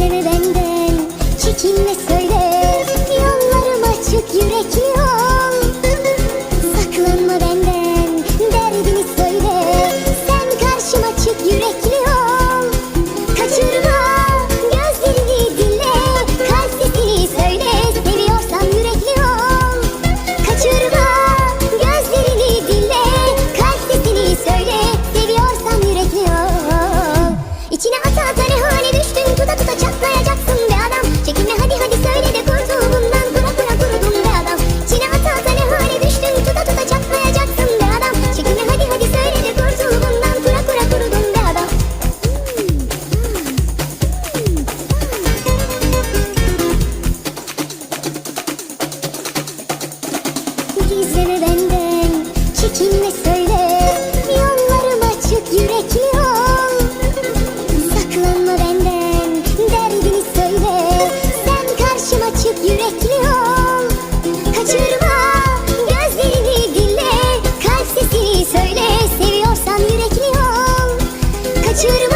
Gizleme benden çekinme söyle. Yollarım açık yürekli ol Saklanma benden derdini söyle. Sen karşıma çık yürekli ol Kaçırma gözlerini dinle. Kalp söyle. Seviyorsan yürekli ol Kaçırma gözlerini dinle. Kalp söyle. Seviyorsan yürekli ol İçine хочу